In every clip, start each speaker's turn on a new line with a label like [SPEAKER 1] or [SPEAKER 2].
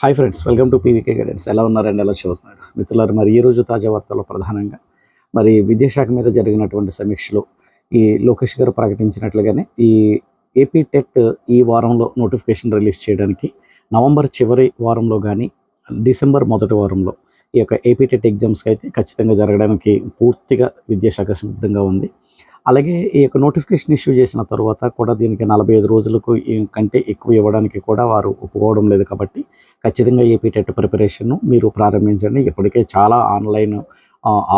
[SPEAKER 1] Hi friends welcome to PVK guidance. ఎలా ఉన్నారండి? ఎలా చూస్తున్నారు మిత్రులారు మరి ఈ రోజు తాజా వార్తల్లో ప్రధానంగా మరి విద్యాశాఖ మీద జరిగినటువంటి సమీక్షలో ఈ లోకేష్ గారు ప్రకటించినట్లుగానే ఈ ఏపీ టెట్ ఈ వారంలో నోటిఫికేషన్ రిలీజ్ చేయడానికి నవంబర్ చివరి వారంలో కానీ డిసెంబర్ మొదటి వారంలో ఈ యొక్క ఏపీ టెట్ ఎగ్జామ్స్కి అయితే ఖచ్చితంగా జరగడానికి పూర్తిగా విద్యాశాఖ సిద్ధంగా ఉంది. అలాగే ఈ యొక్క నోటిఫికేషన్ ఇష్యూ చేసిన తర్వాత కూడా దీనికి నలభై ఐదు రోజులకు కంటే ఎక్కువ ఇవ్వడానికి కూడా వారు ఒప్పుకోవడం లేదు కాబట్టి ఖచ్చితంగా ఏపీ టెట్ ప్రిపరేషన్ మీరు ప్రారంభించండి. ఇప్పటికే చాలా ఆన్లైన్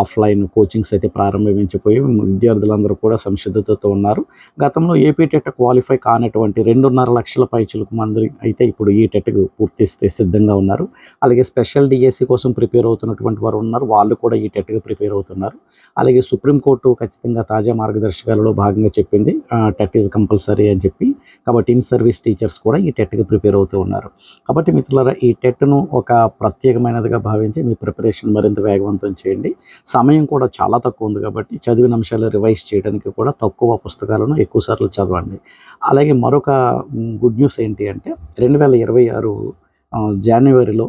[SPEAKER 1] ఆఫ్లైన్ కోచింగ్స్ అయితే ప్రారంభించిపోయి విద్యార్థులందరూ కూడా సంసిద్ధతతో ఉన్నారు. గతంలో ఏపీ టెట్ క్వాలిఫై కానటువంటి రెండున్నర లక్షల పైచులకు మంది అయితే ఇప్పుడు ఈ టెట్కు పూర్తిస్తే సిద్ధంగా ఉన్నారు. అలాగే స్పెషల్ డిఎస్సి కోసం ప్రిపేర్ అవుతున్నటువంటి వారు ఉన్నారు. వాళ్ళు కూడా ఈ టెట్గా ప్రిపేర్ అవుతున్నారు. అలాగే సుప్రీంకోర్టు ఖచ్చితంగా తాజా మార్గదర్శకాలలో భాగంగా చెప్పింది టెట్ ఈజ్ కంపల్సరీ అని చెప్పి. కాబట్టి ఇన్ సర్వీస్ టీచర్స్ కూడా ఈ టెట్కి ప్రిపేర్ అవుతూ ఉన్నారు. కాబట్టి మిత్రులారా ఈ టెట్ను ఒక ప్రత్యేకమైనదిగా భావించి మీ ప్రిపరేషన్ మరింత వేగవంతం చేయండి. సమయం కూడా చాలా తక్కువ ఉంది కాబట్టి చదివిన అంశాలు రివైజ్ చేయడానికి కూడా తక్కువ పుస్తకాలను ఎక్కువ సార్లు చదవండి. అలాగే మరొక గుడ్ న్యూస్ ఏంటి అంటే రెండు వేల ఇరవై ఆరు జనవరిలో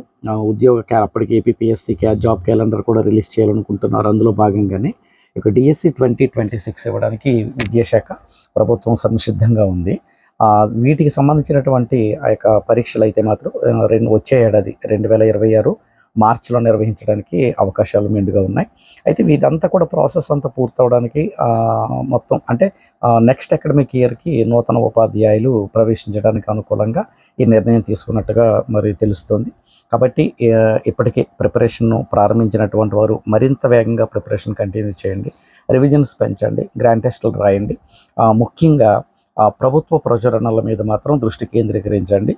[SPEAKER 1] ఉద్యోగ క్యా అప్పటికి ఏపీఎస్సీ క్యా జాబ్ క్యాలెండర్ కూడా రిలీజ్ చేయాలనుకుంటున్నారు. అందులో భాగంగానే ఇక డిఎస్సి ట్వంటీ ట్వంటీ సిక్స్ ఇవ్వడానికి విద్యాశాఖ ప్రభుత్వం సంసిద్ధంగా ఉంది. వీటికి సంబంధించినటువంటి ఆ యొక్క పరీక్షలు అయితే మాత్రం రెండు వచ్చే ఏడాది రెండు వేల ఇరవై ఆరు మార్చిలో నిర్వహించడానికి అవకాశాలు మెండుగా ఉన్నాయి. అయితే ఇదంతా కూడా ప్రాసెస్ అంతా పూర్తవడానికి మొత్తం అంటే నెక్స్ట్ అకాడమిక్ ఇయర్కి నూతన ఉపాధ్యాయులు ప్రవేశించడానికి అనుకూలంగా ఈ నిర్ణయం తీసుకున్నట్టుగా మరి తెలుస్తుంది. కాబట్టి ఇప్పటికే ప్రిపరేషన్ను ప్రారంభించినటువంటి వారు మరింత వేగంగా ప్రిపరేషన్ కంటిన్యూ చేయండి. రివిజన్స్ పెంచండి. గ్రాండ్ టెస్టులు రాయండి. ముఖ్యంగా ప్రభుత్వ ప్రచురణల మీద మాత్రం దృష్టి కేంద్రీకరించండి.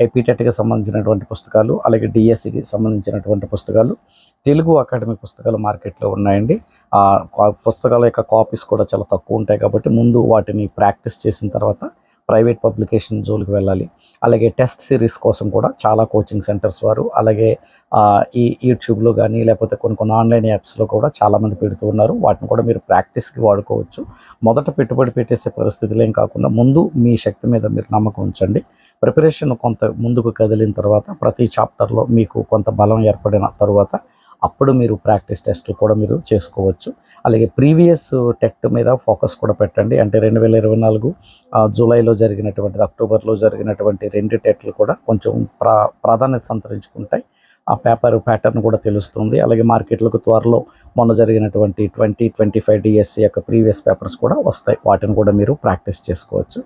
[SPEAKER 1] ఎపిటెట్కి సంబంధించినటువంటి పుస్తకాలు అలాగే డిఎస్సికి సంబంధించినటువంటి పుస్తకాలు తెలుగు అకాడమీ పుస్తకాలు మార్కెట్లో ఉన్నాయండి. ఆ కా- పుస్తకాల యొక్క కాపీస్ కూడా చాలా తక్కువ ఉంటాయి కాబట్టి ముందు వాటిని ప్రాక్టీస్ చేసిన తర్వాత ప్రైవేట్ పబ్లికేషన్ జోలికి వెళ్ళాలి. అలాగే టెస్ట్ సిరీస్ కోసం కూడా చాలా కోచింగ్ సెంటర్స్ వారు అలాగే ఈ యూట్యూబ్లో కానీ లేకపోతే కొన్ని కొన్ని ఆన్లైన్ యాప్స్లో కూడా చాలామంది పెడుతూ ఉన్నారు. వాటిని కూడా మీరు ప్రాక్టీస్కి వాడుకోవచ్చు. మొదట పెట్టుబడి పెట్టేసే పరిస్థితులు ఏం కాకుండా ముందు మీ శక్తి మీద మీరు నమ్మకం ఉంచండి. ప్రిపరేషన్ కొంత ముందుకు కదిలిన తర్వాత ప్రతి చాప్టర్లో మీకు కొంత బలం ఏర్పడిన తర్వాత అప్పుడు మీరు ప్రాక్టీస్ టెస్ట్లు కూడా మీరు చేసుకోవచ్చు. అలాగే ప్రీవియస్ టెట్ మీద ఫోకస్ కూడా పెట్టండి. అంటే రెండు వేల ఇరవై నాలుగు జూలైలో జరిగినటువంటి అక్టోబర్లో జరిగినటువంటి రెండు టెట్లు కూడా కొంచెం ప్రా ప్రాధాన్యత సంతరించుకుంటాయి. ఆ పేపర్ ప్యాటర్న్ కూడా తెలుస్తుంది. అలాగే మార్కెట్లకు త్వరలో మొన్న జరిగినటువంటి ట్వంటీ ట్వంటీ ఫైవ్ డిఎస్సి యొక్క ప్రీవియస్ పేపర్స్ కూడా వస్తాయి. వాటిని కూడా మీరు ప్రాక్టీస్ చేసుకోవచ్చు.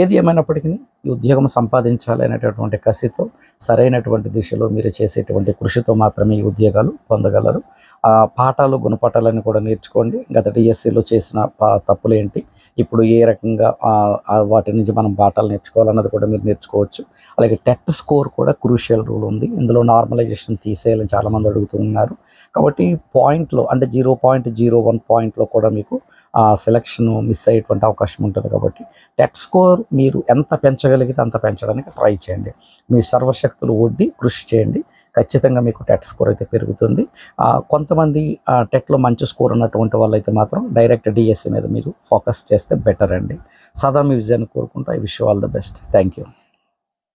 [SPEAKER 1] ఏది ఏమైనప్పటికీ ఈ ఉద్యోగం సంపాదించాలి అనేటటువంటి కసితో సరైనటువంటి దిశలో మీరు చేసేటువంటి కృషితో మాత్రమే ఈ ఉద్యోగాలు పొందగలరు. ఆ పాఠాలు గుణపాఠాలను కూడా నేర్చుకోండి. గత డిఎస్సిలో చేసిన పా తప్పులు ఏంటి ఇప్పుడు ఏ రకంగా వాటి నుంచి మనం పాఠాలు నేర్చుకోవాలన్నది కూడా మీరు నేర్చుకోవచ్చు. అలాగే టెట్ స్కోర్ కూడా క్రూషియల్ రూల్ ఉంది. ఇందులో నార్మలైజేషన్ తీసేయాలని చాలామంది అడుగుతున్నారు కాబట్టి పాయింట్లో అంటే జీరో పాయింట్ జీరో వన్ పాయింట్లో కూడా మీకు ఆ సెలక్షన్ మిస్ అయ్యేటువంటి అవకాశం ఉంటుంది కాబట్టి టెట్ స్కోర్ మీరు ఎంత పెంచగలిగితే అంత పెంచడానికి ట్రై చేయండి. మీ సర్వశక్తులు ఒడ్డి కృషి చేయండి. ఖచ్చితంగా మీకు టెట్ స్కోర్ అయితే పెరుగుతుంది. కొంతమంది టెట్లో మంచి స్కోర్ ఉన్నటువంటి వాళ్ళైతే మాత్రం డైరెక్ట్ డిఎస్సి మీద మీరు ఫోకస్ చేస్తే బెటర్ అండి. సదా మీ విజయాన్ని కోరుకుంటూ. I wish all the best thank you